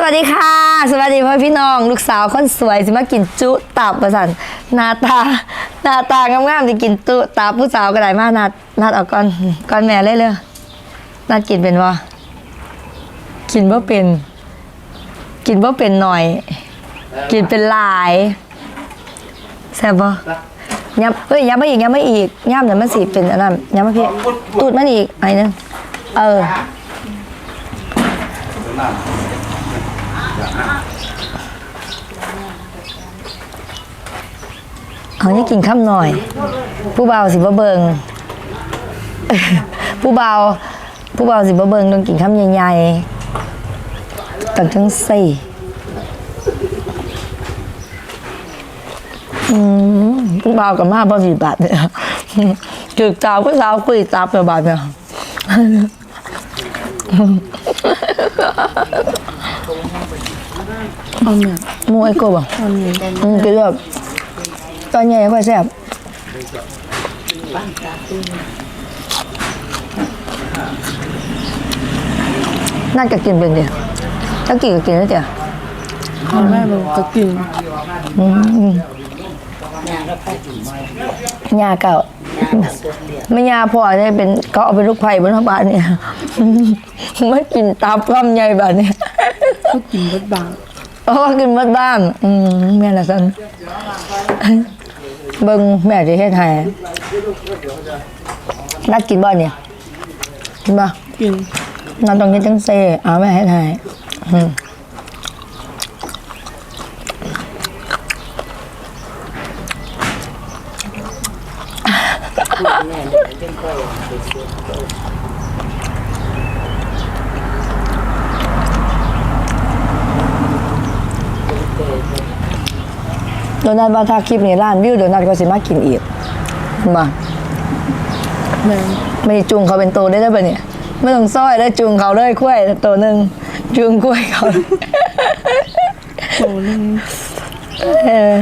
สวัสดีค่ะ สวัสดีพ่อพี่น้อง ลูกสาวคนสวยสิมากินจุตับประสันหน้าตาหน้าตางามๆจะกินจุตับผู้สาวก็ได้มากนัดนัดเอาก่อนก่อนแม่เลยเลยนัดกินเป็นวะกินว่าเป็น กินว่าเป็นหน่อย กินเป็นหลายแซ่บบ่ย้ำเอ้ยย้ำไม่อีกย้ำไม่อีกย้ำเดี๋ยวมันสิเป็นอันนั้นย้ำมาพี่ตูดมันอีกไอ้นึงเออ เอานี่กินข้ามหน่อย ผู้เบาสิบ่เบิงผู้เบาผู้เบาสิบ่เบิงต้องกินข้ามใหญ่ๆตั้งทั้งสี่ผู้เบากับมาบ่มีบาทเนี่ยจึกจ้าวผู้สาวคุยจับไปบาทเนี่ย เอาเนี่ยหมูไอ้กบอะเอาเนี่ยอืมคือแบบตอนใหญ่ค่อยแซ่บน่าจะกินเป็นเดียวถ้ากินก็กินได้เดียว เอาแม่บอกก็กิน อืม ยาเก่าไม่ยาพอเนี่ยเป็นเขาเอาเป็นลูกไผ่บนท้องบ้านเนี่ย ไม่กินตับลำใหญ่บ้านเนี่ยก็กินรสบางเพราะว่ากินหมดบ้านอืมแม่ละสันเบิ่งแม่จะเฮ็ดให้นัดกินบ่เนี่ยกินบ่กินนัดตรงนี้จังเซเอาแม่เฮ็ดให้อืม โดนัทว่าถ้าคลิปนี้ล้านวิวโดนัทก็สิมากินอีกมาแม่ไม่ได้จูงเขาเป็นตัวได้ได้ปะเนี่ยไม่ต้องซ้อยได้จูงเขาเลยคุ้ยตัวหนึ่งจูงคุ้ยเขา โตนึง เออ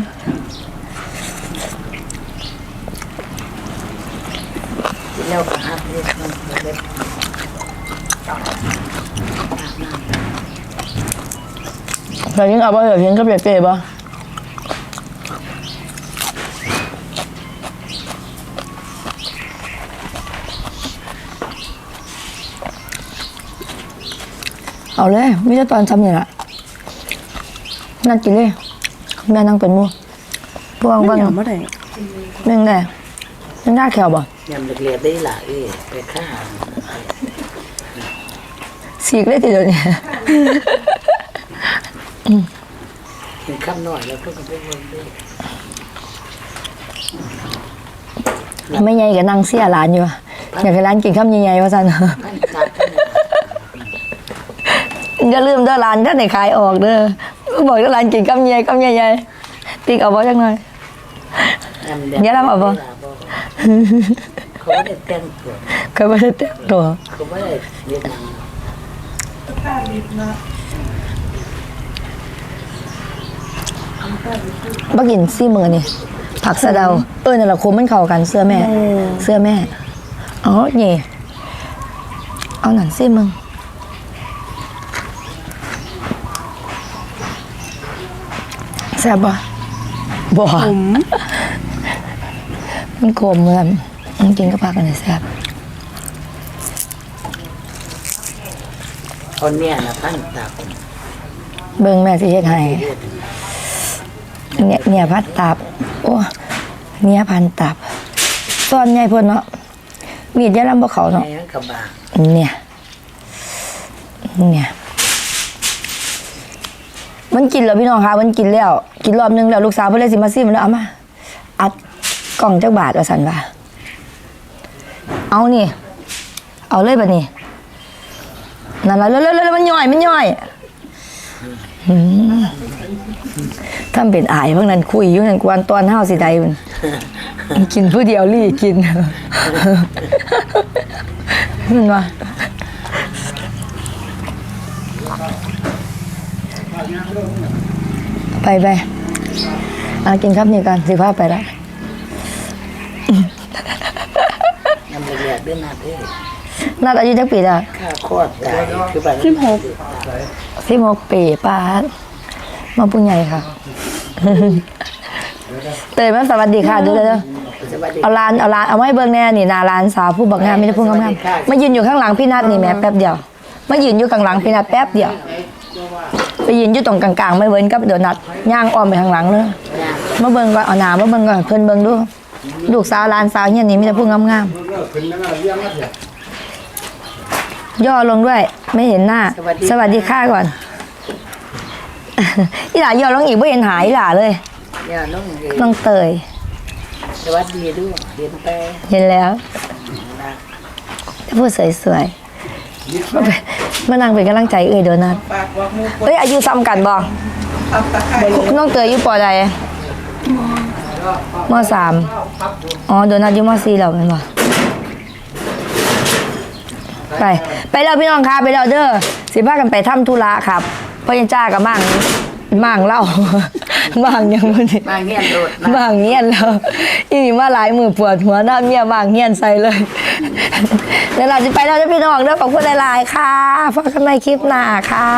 แต่ยังเอาไปเถอะยังก็เปรียบเปรยบป่ะเอาเลยไม่ใช่ตอนทำนี่แหละนั่งกินเลยแม่นั่งเป็นหมูพวกไม่บ้างอยากมาได้เรื่องแน่ยังหน้าแขวบ่ ยำเล็กๆได้หลายเอ้ยไปข้าสีกได้ทีเดียวเนี่ยกินข้ามหน่อยแล้วก็ไปวนด้วยไม่ใหญ่กับนางเสียหลานอยู่อะอยากให้ร้านกินข้าวใหญ่ๆว่าสันท่านจับท่านอย่าลืมเด้อร้านท่านไหนขายออกเด้อบอกเด้อร้านกินข้าวใหญ่ข้าวใหญ่ๆติ๊กเอาบ่จังหน่อยยำเดี๋ยวเราเอาบ่ เขาไม่ได้แต่งตัวเคยบ่ได้แต่งตัวเขาไม่ได้เรียนหนังบ่กินซี่มือนี่ผักสะเดา เออนั่นแหละคมมันเข้ากันเสื้อแม่ เสื้อแม่อ๋อนี่เอาหนังซี่มึงแซ่บบ่บ่ผม มันขมเหมือนมันกินกับผักอันไหนแซ่บคนเนี่ยนะท่านตับเบิ่งแม่สิเฮ็ดให้เนี่ยเนี่ยพัดตับ โอ้เนี่ยพันตับตอนใหญ่พุ่นเนาะมีดยาลำบ่เขาเนาะแม่กระบะเนี่ย เนี่ย มันกินแล้วพี่น้องคะมันกินแล้ว กินรอบนึงแล้วลูกสาวเพิ่นเลยสิมาซิมแล้วเอามาอัด กล่องจักบาทว่าซั่นว่า เอานี่ เอาเลยบัดนี้นั่นล่ะแล้วๆๆมันย่อย มันย่อยอืมทำเป็นอายพวกนั้นคุยอยู่นั่นกวนตอนเฮาสิได้มันกินผู้เดียวลี่กินมันว่าไปไปอากินครับนี่กันสิพาพไปแล้ว ยำ เล็กๆด้วยนะเอ้ยนัดอายุจักปีแล้วค่าคลอดตายคือแบบสิบหกสิบหกปีป้าดมาปุ้งใหญ่ค่ะ เตยมาสวัสดีค่ะดูเลยเด้อสวัสดีเอาลานเอาลานเอาไว้เบิ่งแน่นี่นาลานสาวผู้บักงามไม่ได้พูดงามๆมายืนอยู่ข้างหลังพี่นัทนี่แม่แป๊บเดียวมายืนอยู่ข้างหลังพี่นัทแป๊บเดียวไปยืนอยู่ตรงกลางๆ ไม่เว้นกับเดี๋ยวนัดย่างอ้อมไปข้างหลังเลยมาเบิ่งก่อนเอาหนามาเบิ่งก่อนเพิ่นเบิ่งดู ลูกสาวหลานสาวเนี่ยนี่ไมแต่ได้พูดงามๆย่อลงด้วย ไม่เห็นหน้า สวัสดีค่ะก่อนอีหล่าย่อลงอีกไม่เห็นหายอีหล่าเลยเนี่ยน้องเอ๋น้องเตยสวัสดีด้วยเรียนไปเห็นแล้วนะพูดสวยๆมาเป็นมานั่งเป็นกำลังใจเอ่ยโดนัทเอ้ยอายุซ้ำกันบ่น้องเตยอายุปอใด มสามอ๋อโดนัทอายุมสี่แล้วแม่นบ่ไป ไปแล้วพี่น้องครับไปแล้วเด้อสิพากันไปทำธุระครับพ่อยังจ้ากับมั่งมั่งเล่ามั่งยังบ่นี่มาเงี้ยโดดบางเงียนแล้วอีนี่มาหลายมือปวดหัวหน้าเมียบางเงียนใส่เลยเดี๋ยวเราจะไปแล้วจะพี่น้องเด้อขอบคุณหลายๆค่ะพบกันใหม่คลิปหน้าค่ะ